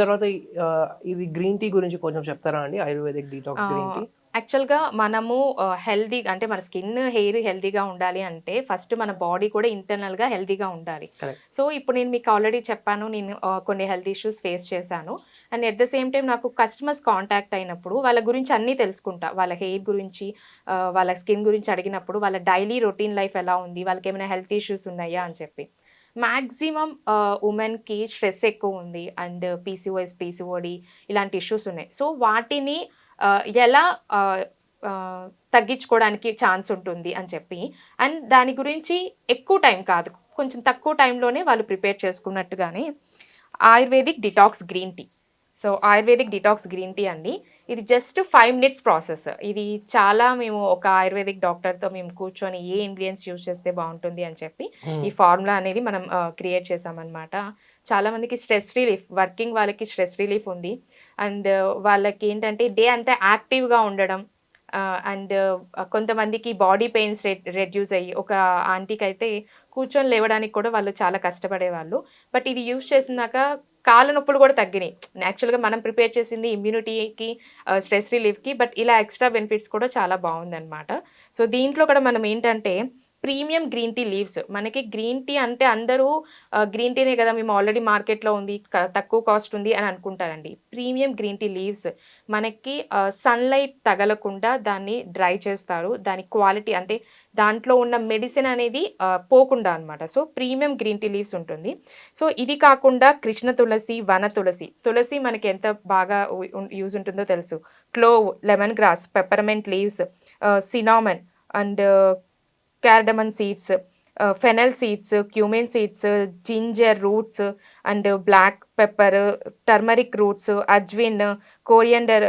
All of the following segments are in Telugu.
తర్వాత ఇది గ్రీన్ టీ గురించి కొంచెం చెప్తారా అండి? Ayurvedic detox green tea? యాక్చువల్గా మనము హెల్దీ అంటే మన స్కిన్ హెయిర్ హెల్దీగా ఉండాలి అంటే ఫస్ట్ మన బాడీ కూడా ఇంటర్నల్గా హెల్దీగా ఉండాలి. సో ఇప్పుడు నేను మీకు ఆల్రెడీ చెప్పాను నేను కొన్ని హెల్త్ ఇష్యూస్ ఫేస్ చేశాను. And at the same time నాకు కస్టమర్స్ కాంటాక్ట్ అయినప్పుడు వాళ్ళ గురించి అన్నీ తెలుసుకుంటా. వాళ్ళ హెయిర్ గురించి వాళ్ళ స్కిన్ గురించి అడిగినప్పుడు వాళ్ళ డైలీ రొటీన్ లైఫ్ ఎలా ఉంది? వాళ్ళకి ఏమైనా హెల్త్ ఇష్యూస్ ఉన్నాయా? అని చెప్పి. మ్యాక్సిమం ఉమెన్కి స్ట్రెస్ ఎక్కువ ఉంది అండ్ పీసీఓఎస్ పీసీఓడి ఇలాంటి ఇష్యూస్ ఉన్నాయి. సో వాటిని ఎలా తగ్గించుకోవడానికి ఛాన్స్ ఉంటుంది అని చెప్పి అండ్ దాని గురించి ఎక్కువ టైం కాదు. కొంచెం తక్కువ టైంలోనే వాళ్ళు prepare చేసుకున్నట్టుగానే ayurvedic detox green tea. So ayurvedic detox green tea అండి. ఇది జస్ట్ ఫైవ్ మినిట్స్ ప్రాసెస్ ఇది చాలా మేము ఒక ఆయుర్వేదిక్ డాక్టర్తో మేము కూర్చొని ఏ ఇంగ్రీడియంట్స్ యూజ్ చేస్తే బాగుంటుంది అని చెప్పి ఈ ఫార్ములా అనేది మనం క్రియేట్ చేసామన్నమాట చాలా మందికి స్ట్రెస్ రిలీఫ్ వర్కింగ్ వాళ్ళకి స్ట్రెస్ రిలీఫ్ ఉంది. అండ్ వాళ్ళకి ఏంటంటే డే అంతా యాక్టివ్గా ఉండడం అండ్ కొంతమందికి బాడీ పెయిన్స్ రెడ్యూస్ అయ్యి ఒక ఆంటీకి అయితే కూర్చొని లేవడానికి కూడా వాళ్ళు చాలా కష్టపడేవాళ్ళు. బట్ ఇది యూజ్ చేసినాక కాళ్ళ నొప్పులు కూడా తగ్గినాయి. యాక్చువల్గా మనం ప్రిపేర్ చేసింది ఇమ్యూనిటీకి స్ట్రెస్ రిలీఫ్కి బట్ ఇలా ఎక్స్ట్రా బెనిఫిట్స్ కూడా చాలా బాగుందన్నమాట. సో దీంట్లో కూడా మనం ఏంటంటే ప్రీమియం గ్రీన్ టీ లీవ్స్. మనకి గ్రీన్ టీ అంటే అందరూ గ్రీన్ టీనే కదా మేము ఆల్రెడీ మార్కెట్లో ఉంది తక్కువ కాస్ట్ ఉంది అని అనుకుంటారండి. ప్రీమియం గ్రీన్ టీ లీవ్స్ మనకి సన్లైట్ తగలకుండా దాన్ని డ్రై చేస్తారు. దాని క్వాలిటీ అంటే దాంట్లో ఉన్న మెడిసిన్ అనేది పోకుండా అనమాట so premium green tea leaves ఉంటుంది. సో ఇది కాకుండా కృష్ణ తులసి వన తులసి. తులసి మనకి ఎంత బాగా యూజ్ ఉంటుందో తెలుసు. Clove lemon grass peppermint leaves cinnamon and cardamom seeds fennel seeds cumin seeds ginger roots and black pepper turmeric roots ajwain coriander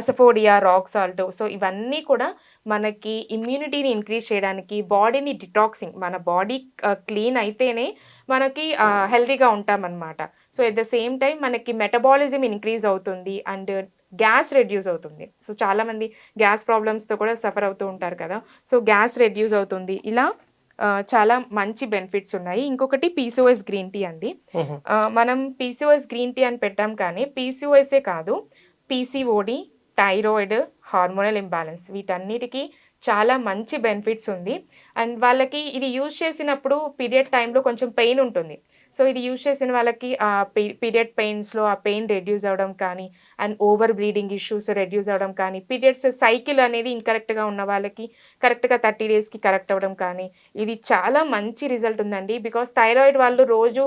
asafoetida rock salt so ఇవన్నీ కూడా మనకి ఇమ్యూనిటీని ఇంక్రీజ్ చేయడానికి బాడీని డిటాక్సింగ్ మన బాడీ క్లీన్ అయితేనే మనకి హెల్తీగా ఉంటామన్నమాట. So at the same time మనకి మెటబాలిజం ఇంక్రీజ్ అవుతుంది. అండ్ గ్యాస్ రెడ్యూస్ అవుతుంది. సో చాలామంది గ్యాస్ ప్రాబ్లమ్స్తో కూడా సఫర్ అవుతూ ఉంటారు కదా. సో గ్యాస్ రెడ్యూస్ అవుతుంది. ఇలా చాలా మంచి బెనిఫిట్స్ ఉన్నాయి. ఇంకొకటి పీసీఓఎస్ గ్రీన్ టీ అండి. ఆ, మనం పీసీఓఎస్ గ్రీన్ టీ అని పెట్టాం కానీ పీసీఓఎస్ఏ కాదు పీసీఓడి థైరాయిడ్ హార్మోనల్ ఇంబ్యాలెన్స్ వీటన్నిటికీ చాలా మంచి బెనిఫిట్స్ ఉంది. అండ్ వాళ్ళకి ఇది యూజ్ చేసినప్పుడు పీరియడ్ టైంలో కొంచెం పెయిన్ ఉంటుంది. సో ఇది యూజ్ చేసిన వాళ్ళకి ఆ పీరియడ్ పెయిన్స్లో ఆ పెయిన్ రెడ్యూస్ అవ్వడం కానీ and over bleeding issues reduce అవ్వడం కానీ పీరియడ్స్ సైకిల్ అనేది ఇంకరెక్ట్గా ఉన్న వాళ్ళకి కరెక్ట్గా థర్టీ డేస్కి కరెక్ట్ అవ్వడం కానీ ఇది చాలా మంచి రిజల్ట్ ఉందండి. బికాస్ థైరాయిడ్ వాళ్ళు రోజు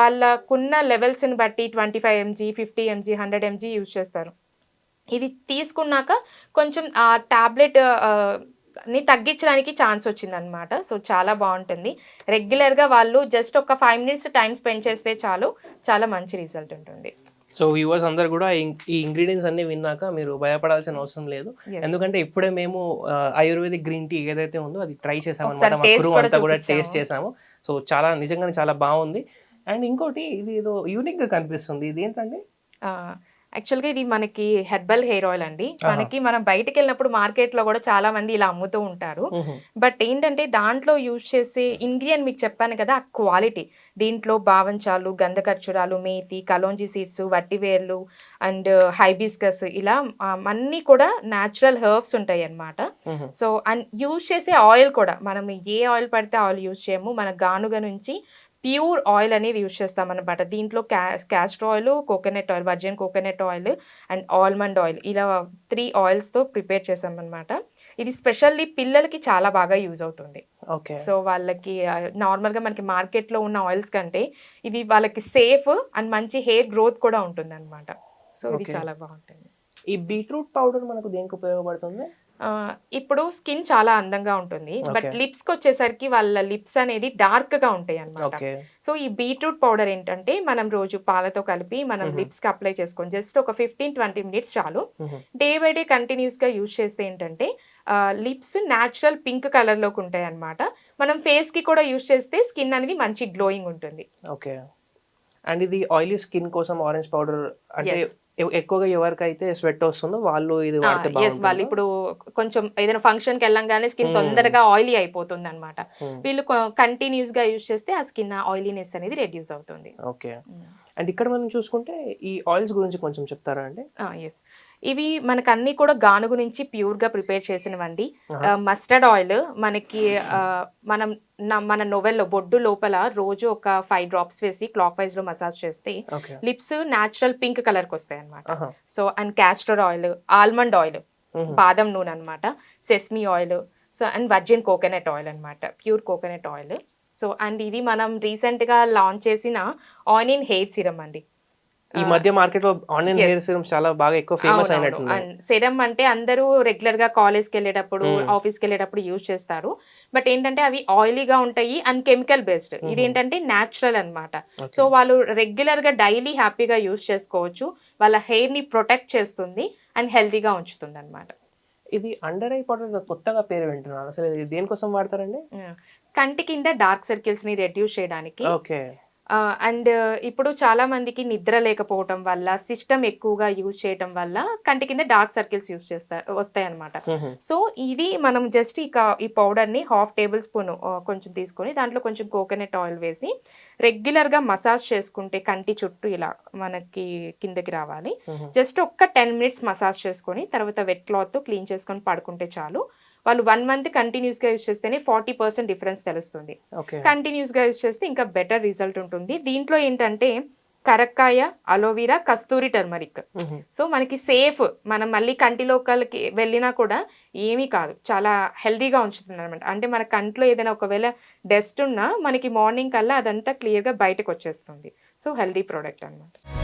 వాళ్ళకున్న లెవెల్స్ని బట్టి twenty five mg fifty mg hundred mg use చేస్తారు. ఇది తీసుకున్నాక కొంచెం ఆ టాబ్లెట్ ని తగ్గించడానికి ఛాన్స్ వచ్చిందనమాట సో చాలా బాగుంటుంది. రెగ్యులర్గా వాళ్ళు జస్ట్ ఒక ఫైవ్ మినిట్స్ టైం స్పెండ్ చేస్తే చాలు. చాలా మంచి రిజల్ట్ ఉంటుంది. సో వ్యూవర్స్ అందరు కూడా ఈ- ఇంగ్రీడియంట్స్ అన్ని విన్నాక మీరు భయపడాల్సిన అవసరం లేదు. ఎందుకంటే ఇప్పుడే మేము ఆయుర్వేదిక్ గ్రీన్ టీ ఏదైతే ఉందో అది ట్రై చేసాము ఒకసారి అనమాట మా అంతా కూడా. టేస్ట్ చేసాము. సో చాలా నిజంగానే చాలా బాగుంది. అండ్ ఇంకోటి ఇది ఏదో యూనిక్గా కనిపిస్తుంది. ఇది ఏంటండి యాక్చువల్గా ఇది మనకి హెర్బల్ హెయిర్ ఆయిల్ అండి. మనకి మనం బయటకు వెళ్ళినప్పుడు మార్కెట్లో కూడా చాలా మంది ఇలా అమ్ముతూ ఉంటారు. బట్ ఏంటంటే దాంట్లో యూజ్ చేసే ఇంగ్రీడియంట్ మీకు చెప్పాను కదా ఆ క్వాలిటీ. దీంట్లో బావంచాలు గంధకర్చురాలు మేతి కలోంజీ సీడ్స్ వట్టివేర్లు అండ్ హైబిస్కస్ ఇలా అన్నీ కూడా న్యాచురల్ హెర్బ్స్ ఉంటాయి అన్నమాట సో అండ్ యూజ్ చేసే ఆయిల్ కూడా మనం ఏ ఆయిల్ పడితే ఆయిల్ యూజ్ చేయము. మన గానుగ నుంచి ప్యూర్ ఆయిల్ అనేది యూజ్ చేస్తాం అనమాట దీంట్లో క్యా castor oil coconut oil virgin coconut oil and almond oil ఇలా త్రీ ఆయిల్స్తో ప్రిపేర్ చేసాం అనమాట ఇది స్పెషల్లీ పిల్లలకి చాలా బాగా యూజ్ అవుతుంది. ఓకే. సో వాళ్ళకి నార్మల్గా మనకి మార్కెట్లో ఉన్న ఆయిల్స్ కంటే ఇది వాళ్ళకి సేఫ్ అండ్ మంచి హెయిర్ గ్రోత్ కూడా ఉంటుంది అనమాట సో ఇది. చాలా బాగుంటుంది. ఈ బీట్రూట్ పౌడర్ మనకు దేనికి ఉపయోగపడుతుంది? ఇప్పుడు స్కిన్ చాలా అందంగా ఉంటుంది. బట్. లిప్స్కి వచ్చేసరికి వాళ్ళ లిప్స్ అనేది డార్క్గా ఉంటాయి అన్నమాట ఓకే. సో ఈ బీట్రూట్ పౌడర్ ఏంటంటే మనం రోజు పాలతో కలిపి మనం. లిప్స్కి అప్లై చేసుకోండి జస్ట్ ఒక ఫిఫ్టీన్ ట్వంటీ మినిట్స్ చాలు. డే బై డే కంటిన్యూస్గా యూజ్ చేస్తే ఏంటంటే లిప్స్ న్యాచురల్ పింక్ కలర్లోకి ఉంటాయి అన్నమాట మనం ఫేస్కి కూడా యూజ్ చేస్తే స్కిన్ అనేది మంచి గ్లోయింగ్ ఉంటుంది. ఓకే. అండ్ ఇది ఆయిలీ స్కిన్ కోసం ఆరెంజ్ పౌడర్ అంటే ఎక్కువగా ఎవరికైతే స్వెట్ వస్తుందో వాళ్ళు ఇది వాడితే వాళ్ళు ఇప్పుడు కొంచెం ఏదైనా ఫంక్షన్కి వెళ్ళంగానే స్కిన్. తొందరగా ఆయిలీ అయిపోతుంది అనమాట వీళ్ళు కంటిన్యూస్గా యూజ్ చేస్తే ఆ స్కిన్ ఆయిలీనెస్ అనేది రెడ్యూస్ అవుతుంది. ఓకే. అండ్ ఇక్కడ మనం చూసుకుంటే ఈ ఆయిల్స్ గురించి కొంచెం చెప్తారా అండి? ఎస్ ఇవి మనకు అన్ని కూడా గానుగు నుంచి ప్యూర్గా ప్రిపేర్ చేసినవండి. మస్టర్డ్ ఆయిల్ మనకి మనం మన నొవెల్లో బొడ్డు లోపల రోజు ఒక ఫైవ్ డ్రాప్స్ వేసి క్లాక్ వైజ్లో మసాజ్ చేస్తే లిప్స్ న్యాచురల్ పింక్ కలర్కి వస్తాయి అనమాట so and castor oil almond oil బాదం నూనె అనమాట sesame oil so and virgin coconut oil అనమాట pure coconut oil so and ఇది మనం రీసెంట్గా లాంచ్ చేసిన ఆనియన్ హెయిర్ సిరమ్ అండి. ఈ మధ్య మార్కెట్లో Yes. హెయిర్ సిరమ్స్ చాలా బాగా ఎక్కువ ఫేమస్ అయినట్టుంది. అండ్ సిరమ్ అంటే అందరూ రెగ్యులర్గా కాలేజ్కి వెళ్ళేటప్పుడు Hmm. ఆఫీస్కి వెళ్ళేటప్పుడు యూజ్ చేస్తారు. బట్ ఏంటంటే అవి ఆయిలీగా ఉంటాయి అండ్ కెమికల్ బేస్డ్. ఇది Mhm. ఏంటంటే న్యాచురల్ అన్నమాట. Okay. సో వాళ్ళు రెగ్యులర్గా డైలీ హ్యాపీగా యూజ్ చేసుకోవచ్చు. వాళ్ళ హెయిర్ని ప్రొటెక్ట్ చేస్తుంది అండ్ హెల్తీగా ఉంచుతుంది అనమాట ఇది అండర్ ఐ పౌడర్ కొత్తగా పేరు వింటున్నాను. అసలు ఇది దేనికోసం వాడతారండి? కంటి కింద డార్క్ సర్కిల్స్ని రెడ్యూస్ చేయడానికి. అండ్ ఇప్పుడు చాలా మందికి నిద్ర లేకపోవటం వల్ల సిస్టమ్ ఎక్కువగా యూజ్ చేయటం వల్ల కంటి కింద డార్క్ సర్కిల్స్ యూజ్ చేస్తారు వస్తాయి అనమాట సో ఇది మనం జస్ట్ ఇక ఈ పౌడర్ని హాఫ్ టేబుల్ స్పూన్ కొంచెం తీసుకొని దాంట్లో కొంచెం కోకోనట్ ఆయిల్ వేసి రెగ్యులర్గా మసాజ్ చేసుకుంటే కంటి చుట్టూ ఇలా మనకి కిందకి రావాలి. జస్ట్ ఒక్క టెన్ మినిట్స్ మసాజ్ చేసుకొని తర్వాత వెట్ క్లాత్ క్లీన్ చేసుకొని పడుకుంటే చాలు. వాళ్ళు వన్ మంత్ కంటిన్యూస్గా యూజ్ చేస్తేనే ఫార్టీ పర్సెంట్ డిఫరెన్స్ తెలుస్తుంది. ఓకే కంటిన్యూస్గా యూజ్ చేస్తే ఇంకా బెటర్ రిజల్ట్ ఉంటుంది. దీంట్లో ఏంటంటే కరక్కాయ అలోవీరా కస్తూరి టర్మరిక్ సో మనకి సేఫ్ మనం మళ్ళీ కంటి లోకల్కి వెళ్ళినా కూడా ఏమీ కాదు. చాలా హెల్దీగా ఉంచుతుంది అనమాట అంటే మన కంట్లో ఏదైనా ఒకవేళ డస్ట్ ఉన్నా మనకి మార్నింగ్ కల్లా అదంతా క్లియర్గా బయటకు వచ్చేస్తుంది. సో హెల్దీ ప్రోడక్ట్ అనమాట